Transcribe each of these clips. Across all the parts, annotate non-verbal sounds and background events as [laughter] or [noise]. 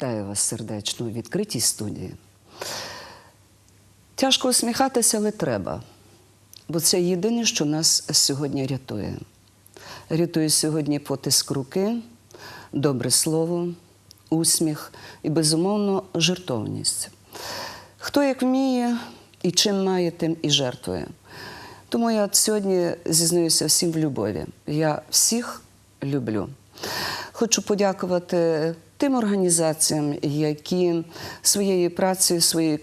Вітаю вас сердечно у відкритій студії. Тяжко усміхатися, але треба, бо це єдине, що нас сьогодні рятує. Рятує сьогодні потиск руки, добре слово, усміх і, безумовно, жертовність. Хто як вміє і чим має, тим і жертвує. Тому я сьогодні зізнаюся всім в любові. Я всіх люблю. Хочу подякувати тим організаціям, які своєю працею, своєю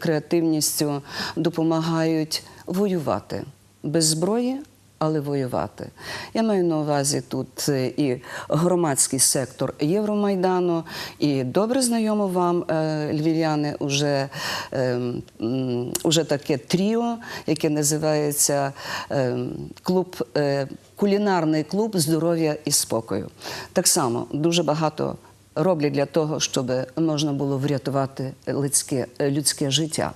креативністю допомагають воювати без зброї. Але воювати. Я маю на увазі тут е, і громадський сектор Євромайдану, і добре знайомо вам, е, львів'яни, уже, е, уже таке тріо, яке називається е, клуб, е, кулінарний клуб здоров'я і спокою. Так само дуже багато роблять для того, щоб можна було врятувати людське, людське життя.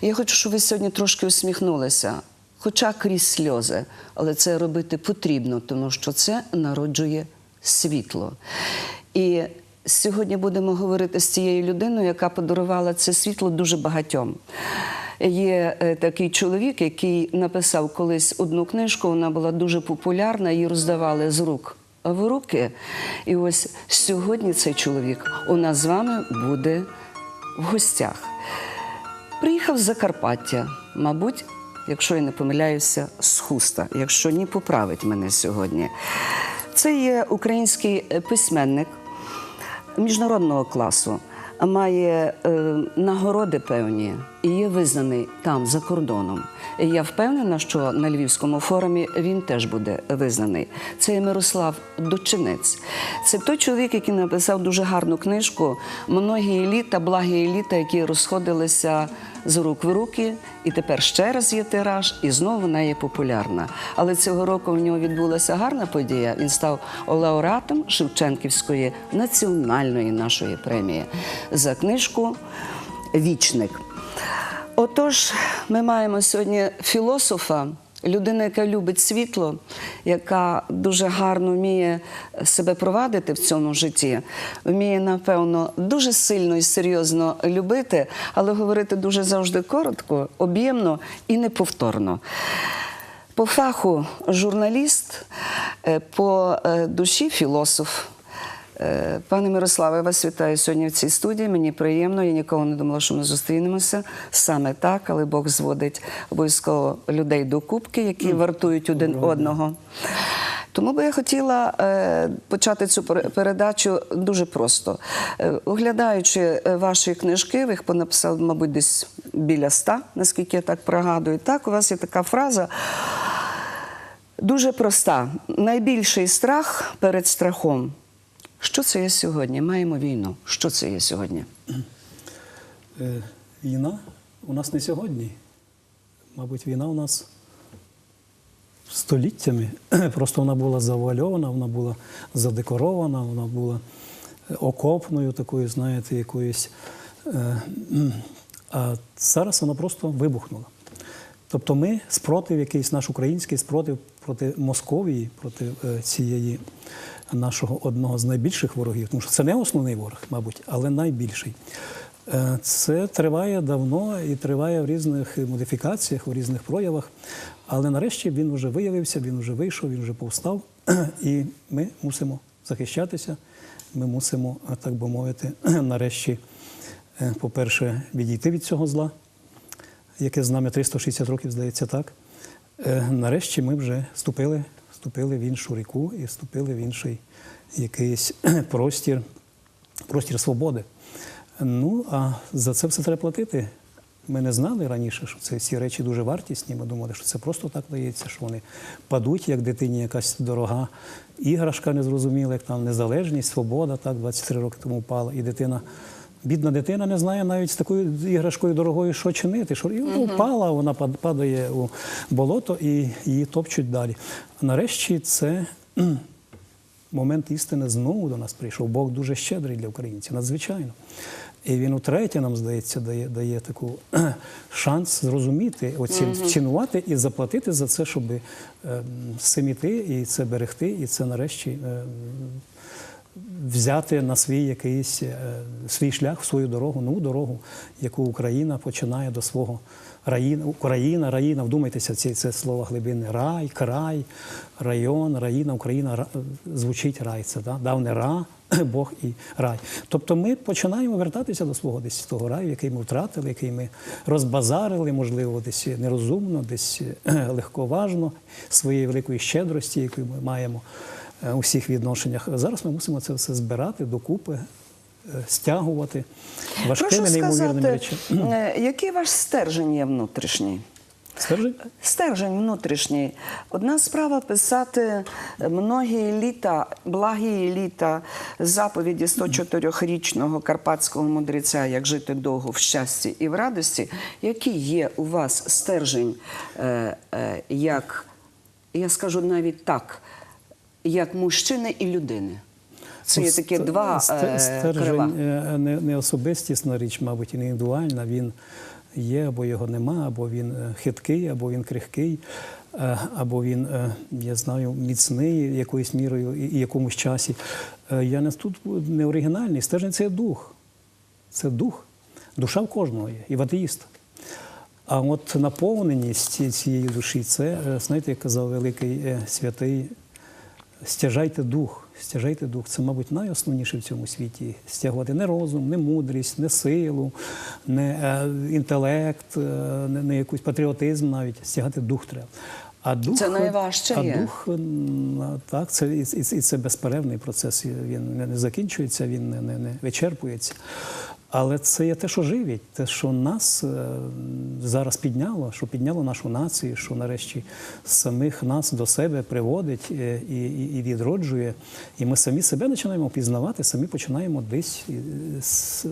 Я хочу, щоб ви сьогодні трошки усміхнулися. Хоча крізь сльози, але це робити потрібно, тому що це народжує світло. І сьогодні будемо говорити з цією людиною, яка подарувала це світло дуже багатьом. Є е, такий чоловік, який написав колись одну книжку, вона була дуже популярна, її роздавали з рук в руки. І ось сьогодні цей чоловік у нас з вами буде в гостях. Приїхав з Закарпаття, мабуть, якщо я не помиляюся, з хуста. Якщо ні, поправить мене сьогодні. Це є український е, письменник міжнародного класу, має е, нагороди певні і є визнаний там за кордоном. І я впевнена, що на Львівському форумі він теж буде визнаний. Це є Мирослав Дочинець. Це той чоловік, який написав дуже гарну книжку Многі еліта, благі еліта, які розходилися з рук в руки, і тепер ще раз є тираж, і знову вона є популярна. Але цього року в нього відбулася гарна подія. Він став лауреатом Шевченківської національної нашої премії за книжку Вічник. Отож, ми маємо сьогодні філософа, людина, яка любить світло, яка дуже гарно вміє себе провадити в цьому житті, вміє, напевно, дуже сильно і серйозно любити, але говорити дуже завжди коротко, об'ємно і неповторно. По фаху журналіст, е, по е, душі філософ. Е, Пане Мирославе, я вас вітаю сьогодні в цій студії. Мені приємно. Я ніколи не думала, що ми зустрінемося саме так, але Бог зводить обов'язково людей до кубки, які вартують один одного. Тому би я хотіла е, почати цю передачу дуже просто. Е, оглядаючи ваші книжки, ви їх понаписали, мабуть, десь біля ста, наскільки я так пригадую. Так, у вас є така фраза. Дуже проста. Найбільший страх перед страхом. Що це є сьогодні? Маємо війну. Що це є сьогодні? Е, Війна у нас не сьогодні. Мабуть, війна у нас століттями. [clears throat] Просто вона була завуальована, вона була задекорована, вона була е, окопною, такою, знаєте, якоюсь. е. А зараз вона просто вибухнула. Тобто ми спротив, якийсь наш український спротив проти Московії, проти цієї нашого одного з найбільших ворогів, тому що це не основний ворог, мабуть, але найбільший. Е, Це триває давно і триває в різних модифікаціях, у різних проявах. Але нарешті він вже виявився, він вже вийшов, він вже повстав, [clears throat] і ми мусимо захищатися. Ми мусимо, е, так би мовити, [clears throat] нарешті, е, по-перше, відійти від цього зла, яке з нами 360 років, здається, так. Нарешті ми вже вступили, вступили в іншу ріку і вступили в інший якийсь [clears throat] простір, простір свободи. Ну, а за це все треба платити. Ми не знали раніше, що це всі речі дуже вартісні. Ми думали, що це просто так дається, що вони падуть, як дитині якась дорога іграшка незрозуміла, як там незалежність, свобода, так, 23 роки тому впала. І дитина, бідна дитина не знає навіть з такою іграшкою дорогою, що чинити. Що і вона впала, вона падає у болото і її топчуть далі. Нарешті це момент істини знову до нас прийшов. Бог дуже щедрий для українців, надзвичайно. І він утретє, нам здається, дає, дає таку шанс зрозуміти, оці, цінувати і заплатити за це, щоб е, з іти і це берегти, і це нарешті е, взяти на свій якийсь е, свій шлях, свою дорогу, нову дорогу, яку Україна починає до свого раїна, Україна, раїна, вдумайтеся, ці це слово глибини. Рай, край, район, раїна, Україна ра- звучить рай. Це да? давне ра, [clears throat] Бог і рай. Тобто ми починаємо вертатися до свого десь того раю, який ми втратили, який ми розбазарили, можливо, десь нерозумно, десь [clears throat] легковажно своєї великої щедрості, яку ми маємо у всіх відношеннях. Зараз ми мусимо це все збирати докупи, е, стягувати важкими Прошу неймовірними сказати, речами. е, який ваш стержень є внутрішній? Стержень? Стержень внутрішній. Одна справа писати многі літа, благі літа заповіді 104-річного карпатського мудреця, як жити довго в щасті і в радості. Який є у вас стержень, е, е, як, я скажу навіть так, як мужчини і людини? Це є такі два е, крила. е, не, не особистісна річ, мабуть, і не індивідуальна. Він є або його нема, або він е, хиткий, або він крихкий, або він, я знаю, міцний якоюсь мірою і, якомусь часі. Я не тут не оригінальний. Стержень це дух. Це дух. Душа в кожного є, і в атеїста. А от наповненість цієї душі, це, знаєте, як казав великий святий, стяжайте дух. Стяжайте дух. Це, мабуть, найосновніше в цьому світі. Стягувати не розум, не мудрість, не силу, не е, інтелект, е, не, не якийсь патріотизм навіть. Стягати дух треба. А дух, Це найважче а є. дух, так, це, і, і, це безперервний процес. Він не закінчується, він не, не, не вичерпується. Але це є те, що живить, те, що нас е, зараз підняло, що підняло нашу націю, що нарешті самих нас до себе приводить е, і, і, відроджує. І ми самі себе починаємо пізнавати, самі починаємо десь е,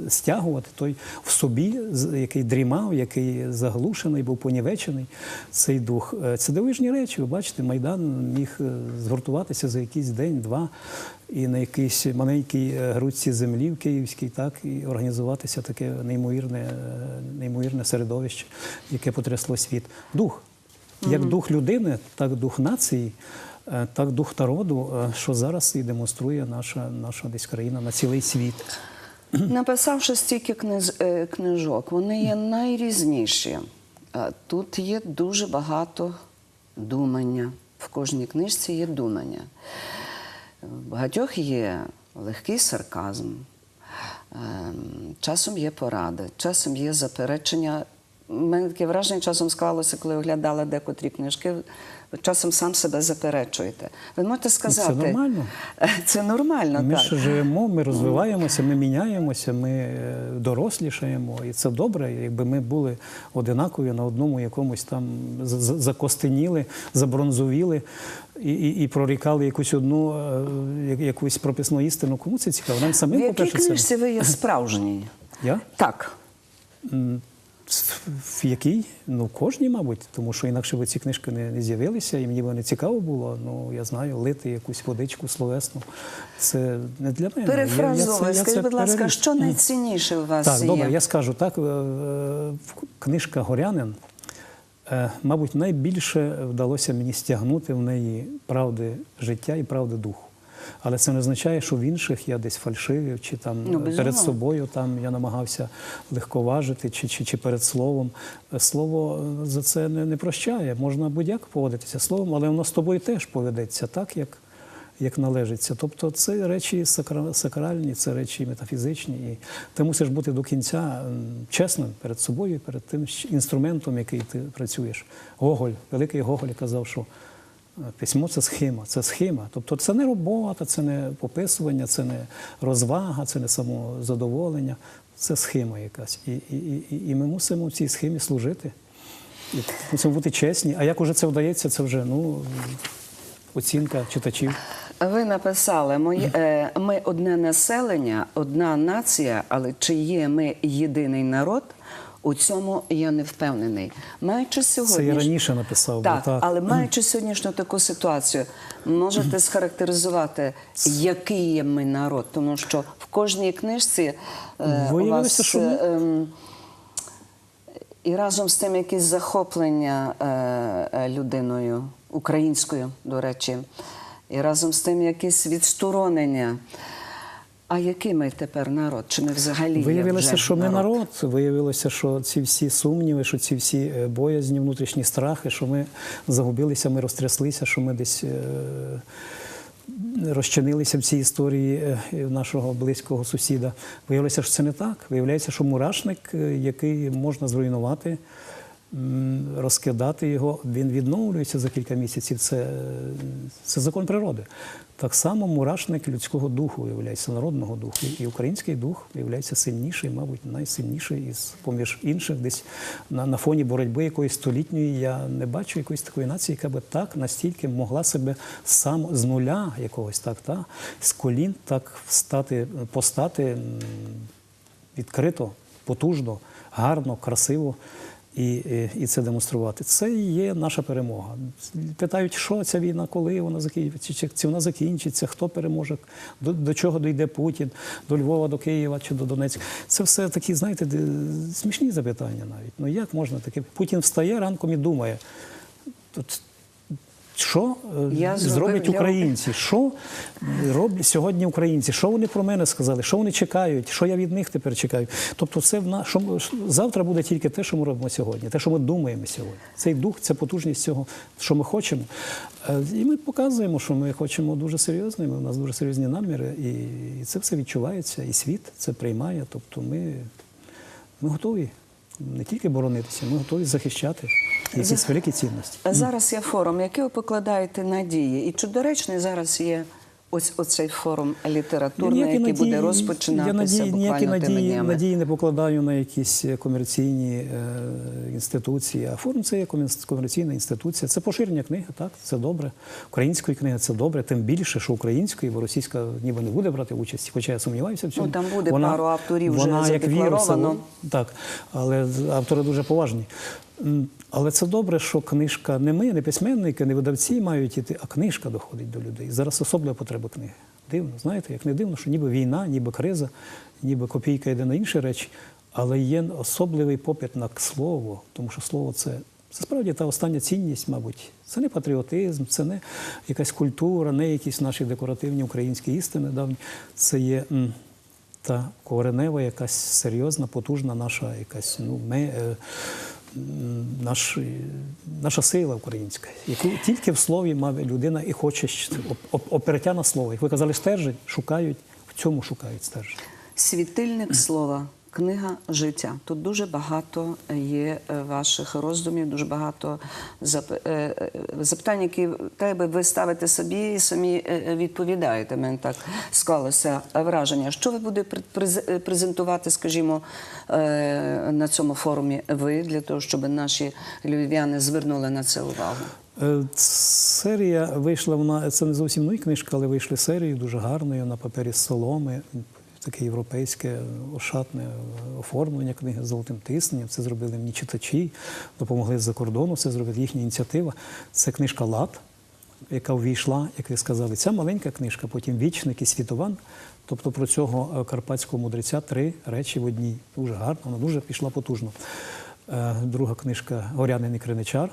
стягувати той в собі, який дрімав, який заглушений, був понівечений, цей дух. Це дивижні речі. Ви бачите, Майдан міг згуртуватися за якийсь день-два і на якійсь маленькій е, грудці землі в Київській, так і організуватися таке неймовірне, е, неймовірне середовище, яке потрясло світ. Дух. Як дух людини, так дух нації, е, так дух народу, що зараз і демонструє наша, наша десь країна на цілий світ. [clears throat] Написавши стільки книз, книжок, вони є найрізніші. Тут є дуже багато думання. В кожній книжці є думання. В багатьох є легкий сарказм, ем, часом є поради, часом є заперечення. У мене таке враження часом склалося, коли оглядала декотрі книжки. Ви Часом сам себе заперечуєте. Ви можете сказати, нормально. [laughs] Це нормально, Ми так. ж живемо, ми розвиваємося, ми міняємося, ми е, дорослішаємо, і це добре. Якби ми були одинакові на одному якомусь там закостеніли, забронзовіли і, і, і прорікали якусь одну е, я- якусь прописну істину. Кому це цікаво? Нам В самим якій по-перше, книжці ви є справжній? я Так. В якій? Ну, в кожній, мабуть, тому що інакше би ці книжки не, не з'явилися, і мені би не цікаво було. Ну, я знаю, лити якусь водичку словесну. Це не для мене. Перефразовую, скажіть, будь ласка, переріс. що найцінніше у вас Так, є? добре, я скажу так. е, Книжка Горянин, е, мабуть, найбільше вдалося мені стягнути в неї правди життя і правди духу. Але це не означає, що в інших я десь фальшивив, чи там Ну, перед собою там я намагався легковажити, чи, чи, чи перед словом. Слово е, за це не, не прощає. Можна будь-як поводитися словом, але воно з тобою теж поведеться так, як, як належиться. Тобто це речі сакра- сакральні, це речі метафізичні. І ти мусиш бути до кінця чесним перед собою, перед тим інструментом, який ти працюєш. Гоголь, великий Гоголь казав, що письмо це схема, це схема. Тобто це не робота, це не пописування, це не розвага, це не самозадоволення, це схема якась. І, і, і, і ми мусимо в цій схемі служити. І мусимо бути чесні. А як уже це вдається, це вже ну, оцінка читачів. Ви написали, «Моє- е, ми одне населення, одна нація, але чи є ми єдиний народ? У цьому я не впевнений. Маючи сьогодні Це я раніше написав. Так, так. але маючи сьогоднішню таку ситуацію, можете схарактеризувати, який є ми народ, тому що в кожній книжці е, у вас що е, ем, і разом з тим якесь захоплення е, е, людиною українською, до речі, і разом з тим якесь відсторонення. А який ми тепер народ? Чи ми взагалі є Виявилося, вже що ми народ. Виявилося, що ці всі сумніви, що ці всі е, боязні, внутрішні страхи, що ми загубилися, ми розтряслися, що ми десь е, розчинилися в цій історії е, нашого близького сусіда. Виявилося, що це не так. Виявляється, що мурашник, який можна зруйнувати, розкидати його, він відновлюється за кілька місяців. Це, це закон природи. Так само мурашник людського духу виявляється, народного духу. І український дух виявляється сильніший, мабуть, найсильніший із поміж інших, десь на, на фоні боротьби якоїсь столітньої. Я не бачу якоїсь такої нації, яка би так настільки могла себе сам з нуля якогось так, та, з колін так встати, постати відкрито, потужно, гарно, красиво. І, і, і це демонструвати. Це і є наша перемога. Питають, що ця війна, коли вона закінчиться, чи, чи вона закінчиться, хто переможе, до, до чого дійде Путін, до Львова, до Києва чи до Донецька. Це все такі, знаєте, смішні запитання навіть. Ну як можна таке? Путін встає ранком і думає. Тут що е, Я зроблять українці? Що роблять сьогодні українці? Що вони про мене сказали? Що вони чекають? Що я від них тепер чекаю? Тобто, це в на що завтра буде тільки те, що ми робимо сьогодні, те, що ми думаємо сьогодні. Цей дух, ця потужність цього, що ми хочемо. Е, І ми показуємо, що ми хочемо дуже серйозно. і У нас дуже серйозні наміри, і, і це все відчувається, і світ це приймає. Тобто, ми, ми готові не тільки боронитися, ми готові захищати якісь великі цінності. Зараз є форум, який ви покладаєте надії. І чи доречний зараз є ось оцей форум літературний, Ніякі який буде надії- розпочинатися я надії, ніякі буквально тими надії, днями? надії не покладаю на якісь комерційні е, інституції. А форум це є комерційна інституція. Це поширення книги, так, це добре. Української книги це добре, тим більше, що української, бо російська ніби не буде брати участь, хоча я сумніваюся в цьому. Ну, там буде пару авторів вже вона, як вірус, задекларовано. так, але автори дуже поважні. Але це добре, що книжка не ми, не письменники, не видавці мають іти, а книжка доходить до людей. Зараз особлива потреба книги. Дивно, знаєте, як не дивно, що ніби війна, ніби криза, ніби копійка йде на інші речі, але є особливий попит на слово, тому що слово це. Це справді та остання цінність, мабуть. Це не патріотизм, це не якась культура, не якісь наші декоративні українські істини давні. Це є та коренева, якась серйозна, потужна наша якась ну, ми, наш, наша сила українська, яку тільки в слові має людина і хоче щ- оп- оп- опертя на слово. Як ви казали, стержень шукають, в цьому шукають стержень. Світильник слова, книга життя. Тут дуже багато є е, ваших роздумів, дуже багато е, е, запитань, які тебе ви ставите собі і самі відповідаєте. Мене так склалося враження. Що ви будете презентувати, скажімо, на цьому форумі ви для того, щоб наші львів'яни звернули на це увагу? Серія вийшла вона, це не зовсім нові книжка, але вийшли серією дуже гарною на папері з соломи. Таке європейське ошатне оформлення книги з золотим тисненням. Це зробили мені читачі, допомогли з-за кордону. Це зробила їхня ініціатива. Це книжка Лад, яка увійшла, як ви сказали. Ця маленька книжка, потім вічник і світован. Тобто про цього карпатського мудреця три речі в одній. Дуже гарно, вона дуже пішла потужно. Е, Друга книжка Горянин і Криничар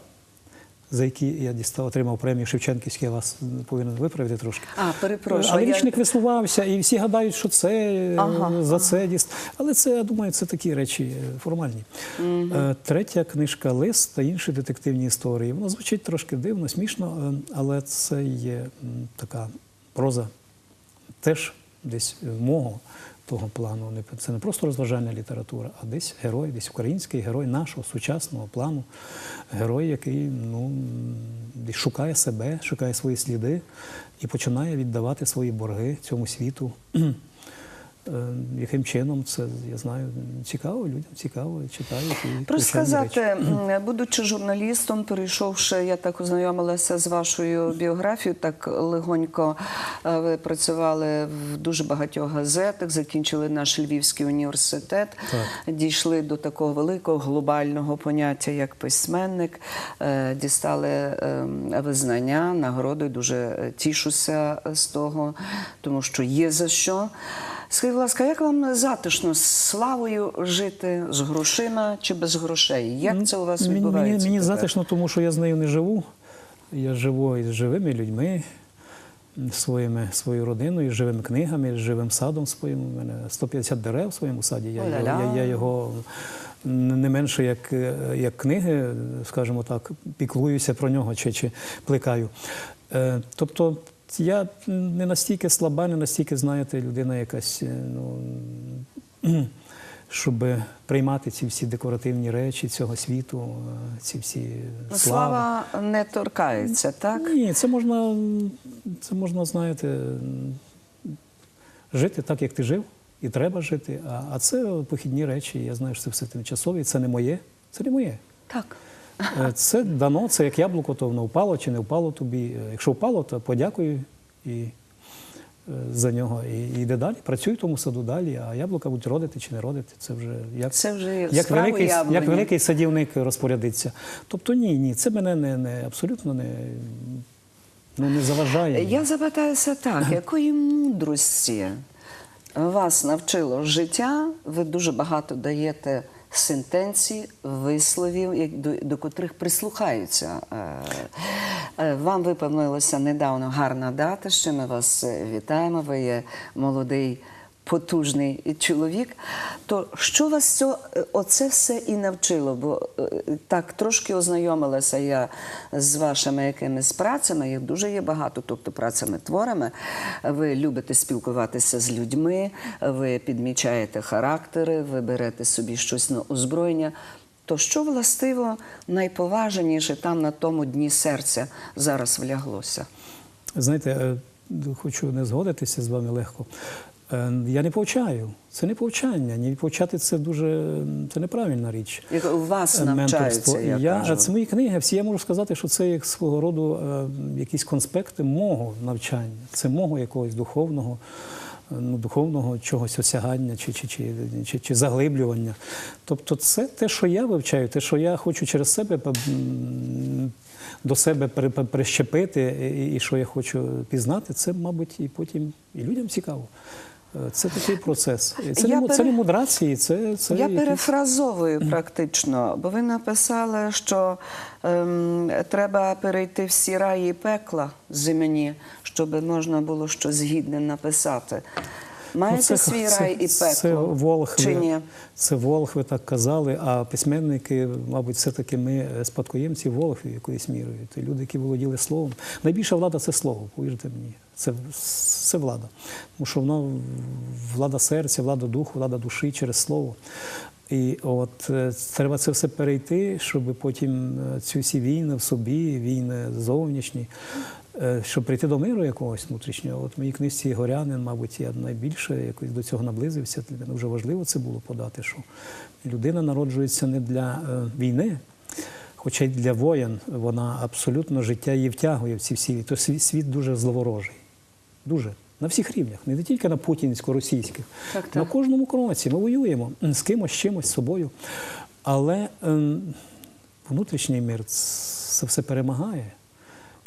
за які я дістав, отримав премію Шевченківську, я вас повинен виправити трошки. А, перепрошую, Але я- вічник висувався, і всі гадають, що це е, Ага, за це діст. Але це, я думаю, це такі речі е, формальні. Е, Третя книжка Лист та інші детективні історії. Вона звучить трошки дивно, смішно, але це є така проза теж десь мого того плану. Це не просто розважальна література, а десь герой, десь український герой нашого сучасного плану. Герой, який ну, шукає себе, шукає свої сліди і починає віддавати свої борги цьому світу. Е, Яким чином це я знаю, цікаво, людям цікаво, читають і Просто вивчають речі. сказати, будучи журналістом, перейшовши, я так ознайомилася з вашою біографією, так легонько е, ви працювали в дуже багатьох газетах, закінчили наш Львівський університет, дійшли до такого великого глобального поняття, як письменник, е, дістали е, визнання, нагороду. і Дуже тішуся з того, тому що є за що. Скажіть, будь ласка, як вам затишно з славою жити з грошима чи без грошей? Як це у вас відбувається? Мені, мені затишно, тому що я з нею не живу. Я живу із живими людьми. своїми, своєю родиною, з живими книгами, з живим садом своїм. У мене 150 дерев в своєму саді. Я, його, я, я його не менше як, як книги, скажімо так, піклуюся про нього чи, чи плекаю. Е, Тобто я не настільки слаба, не настільки, знаєте, людина якась, е, ну, [clears throat] щоб приймати ці всі декоративні речі цього світу, е, ці всі Ну, слави. Слава не торкається, так? Ні, це можна, це можна, знаєте, жити так, як ти жив, і треба жити. А, а це похідні речі. Я знаю, що це все тимчасові, це не моє. Це не моє. Так. Е, Це дано, це як яблуко, то воно впало чи не впало тобі. Е, Якщо впало, то подякуй і е, за нього. І, і йде далі, працюй в тому саду далі, а яблука будуть родити чи не родити. Це вже як, Це вже як, великий, яблуні. як великий садівник розпорядиться. Тобто ні, ні, це мене не, не абсолютно не, ну, не заважає. Я запитаюся так, [laughs] якої мудрості вас навчило життя? Ви дуже багато даєте сентенцій, висловів, до, до котрих прислухаються. Е, е, Вам виповнилася недавно гарна дата, що ми вас е, вітаємо. Ви є молодий. Потужний чоловік, то що вас цього, е, оце все і навчило? Бо е, так трошки ознайомилася я з вашими якимись працями, їх дуже є багато, тобто працями творами. Ви любите спілкуватися з людьми, ви підмічаєте характери, ви берете собі щось на озброєння. То що властиво найповажніше там на тому дні серця зараз вляглося? Знаєте, е, хочу не згодитися з вами легко. Е, Я не повчаю. Це не повчання. Ні повчати це дуже це неправильна річ. Як у вас Е, навчаються, я, я, кажу. Це мої книги. Всі я можу сказати, що це як свого роду е, якісь конспекти мого навчання, це мого якогось духовного, ну, духовного чогось осягання чи, чи, чи, чи, чи заглиблювання. Тобто, це те, що я вивчаю, те, що я хочу через себе до себе прищепити, і, і що я хочу пізнати, це, мабуть, і потім і людям цікаво. Це такий процес. Це, Я не, пере... це не мудрації, це, це Я якісь- перефразовую практично, бо ви написали, що ем, треба перейти всі раї і пекла земні, щоб можна було щось гідне написати. Маєте Ну, свій рай і пекло? Це Волхви, Чи ні? Це Волхви так казали, а письменники, мабуть, все-таки ми спадкоємці Волхвів якоюсь мірою. Це люди, які володіли словом. Найбільша влада це слово, повірте мені. Це, це влада. Тому що воно влада серця, влада духу, влада душі через слово. І от е, треба це все перейти, щоб потім е, ці всі війни в собі, війни зовнішні, е, щоб прийти до миру якогось внутрішнього. От в моїй книжці Горянин, мабуть, я найбільше якось до цього наблизився. Для мене вже важливо це було подати, що людина народжується не для е, війни, хоча й для воєн вона абсолютно життя її втягує в ці всі. То світ, світ дуже зловорожий. Дуже. На всіх рівнях, не тільки на путінсько-російських. На кожному кроці ми воюємо з кимось, з чимось, з собою. Але ем, внутрішній мир це все перемагає.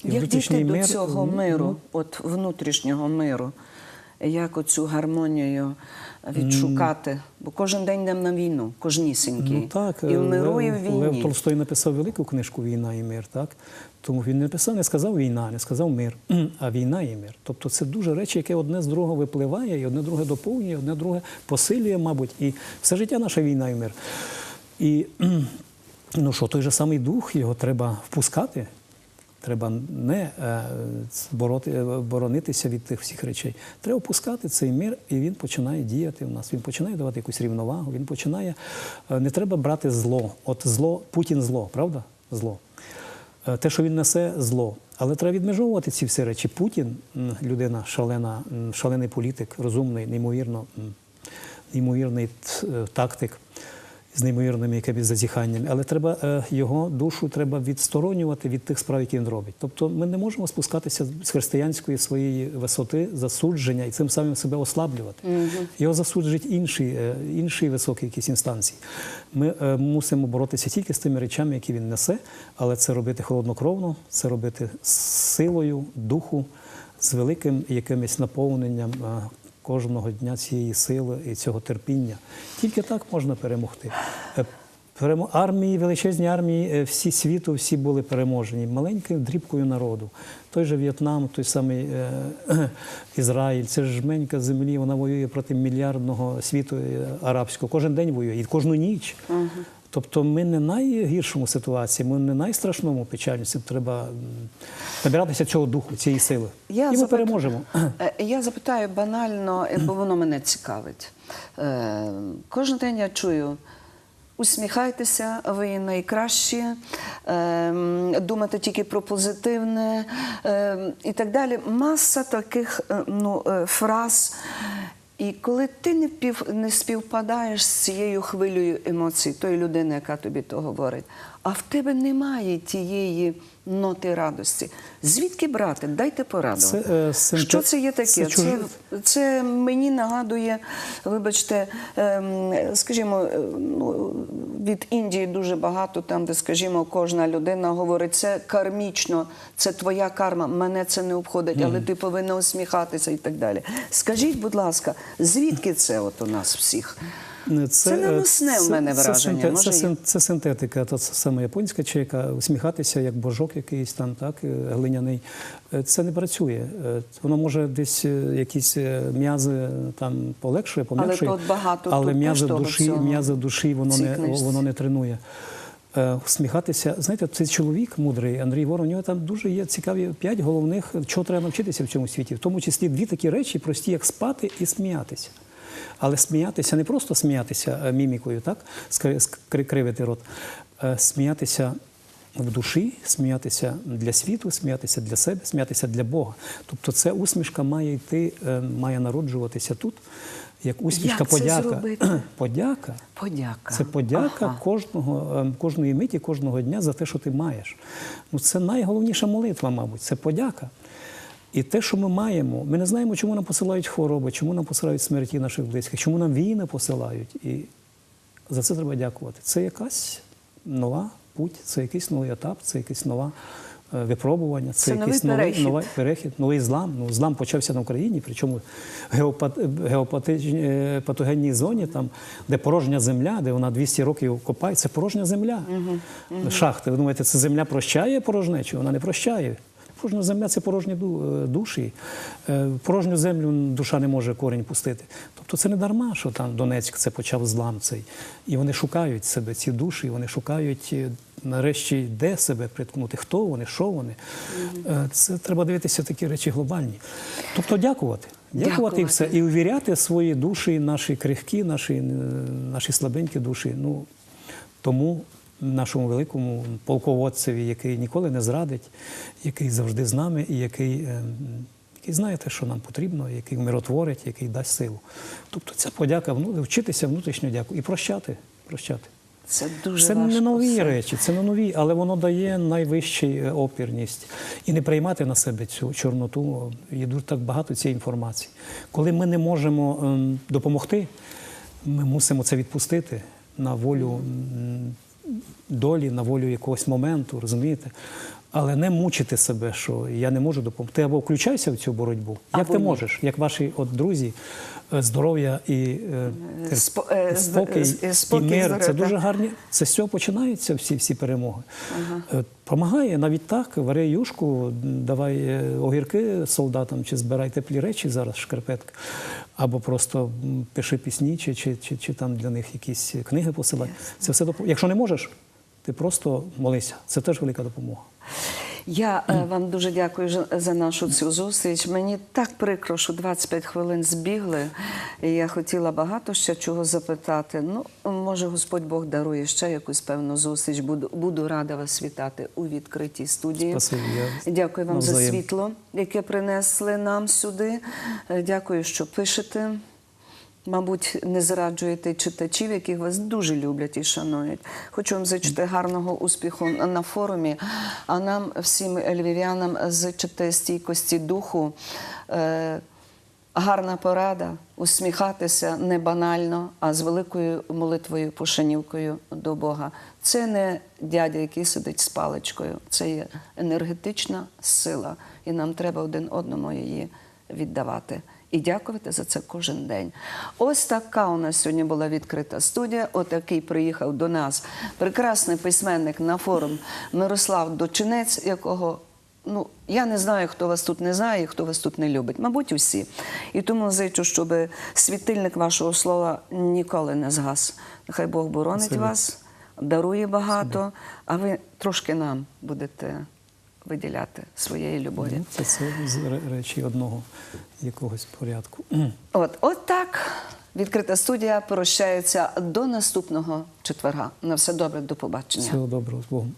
І Як дійти до мир, цього миру, от внутрішнього миру? Як оцю гармонію відшукати? Бо кожен день йдемо на війну, кожнісінький. Ну так, і в миру, і в Лев, Лев. Толстой написав велику книжку Війна і мир, так? Тому він не написав, не сказав війна, не сказав мир, [clears throat] а війна і мир. Тобто це дуже речі, яке одне з другого випливає, і одне друге доповнює, одне друге посилює, мабуть, і все життя наша війна і мир. І [clears throat] ну що, той же самий дух, його треба впускати. Треба не е, е, боронитися від тих всіх речей. Треба пускати цей мир, і він починає діяти в нас. Він починає давати якусь рівновагу. Він починає. е, Не треба брати зло. От зло, Путін зло, правда? Зло. Те, що він несе, зло. Але треба відмежовувати ці всі речі. Путін, людина шалена, шалений політик, розумний, неймовірно, неймовірний тактик з неймовірними якимись зазіханнями, але треба е, його душу треба відсторонювати від тих справ, які він робить. Тобто ми не можемо спускатися з християнської своєї висоти засудження і цим самим себе ослаблювати. Його засуджують інші, е, інші високі якісь інстанції. Ми е, мусимо боротися тільки з тими речами, які він несе, але це робити холоднокровно, це робити з силою духу, з великим якимось наповненням. Кожного дня цієї сили і цього терпіння. Тільки так можна перемогти. Е. Армії, величезні армії, е, всі світу, всі були переможені маленькою дрібкою народу. Той же В'єтнам, той самий е, [clears throat] Ізраїль, це ж жменька землі, вона воює проти мільярдного світу е, арабського. Кожен день воює і кожну ніч. Тобто ми не в найгіршому ситуації, ми не в найстрашному печальності. Треба набиратися цього духу, цієї сили. Я і ми запит- переможемо. [clears throat] Е, Я запитаю банально, е, бо воно мене цікавить. Е, Кожен день я чую. Усміхайтеся, ви найкращі, е, м, думайте тільки про позитивне е, і так далі. Маса таких ну, фраз. І коли ти не, пів, не співпадаєш з цією хвилею емоцій, тої людини, яка тобі то говорить, а в тебе немає тієї ноти радості. Звідки брати? Дайте пораду. Це, е, синте- Що це є таке? це Це, це, мені нагадує, вибачте, ем, скажімо, е, ну, від Індії дуже багато, там, де, скажімо, кожна людина говорить, це кармічно, це твоя карма, мене це не обходить, але ти повинна усміхатися і так далі. Скажіть, будь ласка, звідки це от у нас всіх? Це наносне в мене враження, Це, може, це, це синтетика, то це саме японська чайка, усміхатися як божок якийсь там, так, е, глиняний. Е, Це не працює. Е, Воно може десь е, якісь е, м'язи е, там полегшує, пом'якшує, тут багато але м'язи душі, м'язи душі воно не, воно не тренує. Е, Усміхатися, знаєте, цей чоловік мудрий, Андрій Ворон, у нього там дуже є цікаві п'ять головних, чого треба навчитися в цьому світі, в тому числі дві такі речі, прості, як спати і сміятися. Але сміятися не просто сміятися е, мімікою, так? кривити рот, е, сміятися в душі, сміятися для світу, сміятися для себе, сміятися для Бога. Тобто ця усмішка має йти, е, має народжуватися тут, як усмішка Як подяка. зробити? [clears throat] Подяка. Подяка. Це подяка Ага. кожного, кожної миті, кожного дня за те, що ти маєш. Ну, це найголовніша молитва, мабуть, це подяка. І те, що ми маємо, ми не знаємо, чому нам посилають хвороби, чому нам посилають смерті наших близьких, чому нам війни посилають. І за це треба дякувати. Це якась нова путь, це якийсь новий етап, це якесь нове е, випробування, це, Це якийсь новий, перехід. новий перехід, новий злам. Ну, злам почався на Україні, причому в геопат- геопатичній е, патогенній зоні, там, де порожня земля, де вона 200 років копає, це порожня земля. Шахти. Ви думаєте, це земля прощає порожнечу? Вона не прощає. Порожня земля це порожні е, душі. Е, Порожню землю душа не може корінь пустити. Тобто це не дарма, що там Донецьк це почав злам цей. І вони шукають себе, ці душі, вони шукають е, нарешті, де себе приткнути, хто вони, що вони. Це треба дивитися такі речі глобальні. Тобто дякувати. Дякувати, Дякувати. і все. І увіряти свої душі, наші крихкі, наші, наші слабенькі душі. Ну, тому нашому великому полководцеві, який ніколи не зрадить, який завжди з нами і який, е, який знає те, що нам потрібно, який миротворить, який дасть силу. Тобто ця подяка вчитися внутрішньо дякую і прощати. прощати. Це дуже Це не нові все. речі, це не нові, але воно дає найвищу е, опірність. І не приймати на себе цю чорноту. Є дуже так багато цієї інформації. Коли ми не можемо ем, допомогти, ми мусимо це відпустити на волю долі, на волю якогось моменту, розумієте? Але не мучити себе, що я не можу допомогти. Ти або включайся в цю боротьбу. Як ти ні. можеш, як ваші от друзі, здоров'я і е, Спо- спокій, спокій, і мир. Це дуже гарні. Це з цього починаються всі, всі перемоги. Е, Помагає навіть так, вари юшку, давай е, огірки солдатам, чи збирай теплі речі зараз, шкарпетки, або просто пиши пісні, чи, чи, чи, чи там для них якісь книги посилай. Це все допоможе. Якщо не можеш, ти просто молися. Це теж велика допомога. Я е, вам дуже дякую за нашу цю зустріч. Мені так прикро, що 25 хвилин збігли. І я хотіла багато ще чого запитати. Ну, може, Господь Бог дарує ще якусь певну зустріч. Буду, буду рада вас вітати у відкритій студії. Спасибі, я Дякую вам за світло, яке принесли нам сюди. Е, Дякую, що пишете. Мабуть, не зраджуєте читачів, яких вас дуже люблять і шанують. Хочу вам зичити гарного успіху на форумі, а нам, всім львів'янам, зичити стійкості духу. Е, гарна порада усміхатися не банально, а з великою молитвою, пошанівкою до Бога. Це не дядя, який сидить з паличкою, це є енергетична сила, і нам треба один одному її віддавати. І і дякувати за це кожен день. Ось така у нас сьогодні була відкрита студія. Отакий приїхав до нас прекрасний письменник на форум Мирослав Дочинець, якого ну я не знаю, хто вас тут не знає, хто вас тут не любить. Мабуть, усі. І тому зичу, щоб світильник вашого слова ніколи не згас. Нехай Бог боронить Спасибо. вас, дарує багато, а ви трошки нам будете виділяти своєї любові. Це, все з речі одного якогось порядку. [clears throat] От, от так відкрита студія прощається до наступного четверга. На все добре, до побачення. Всього доброго з Богом.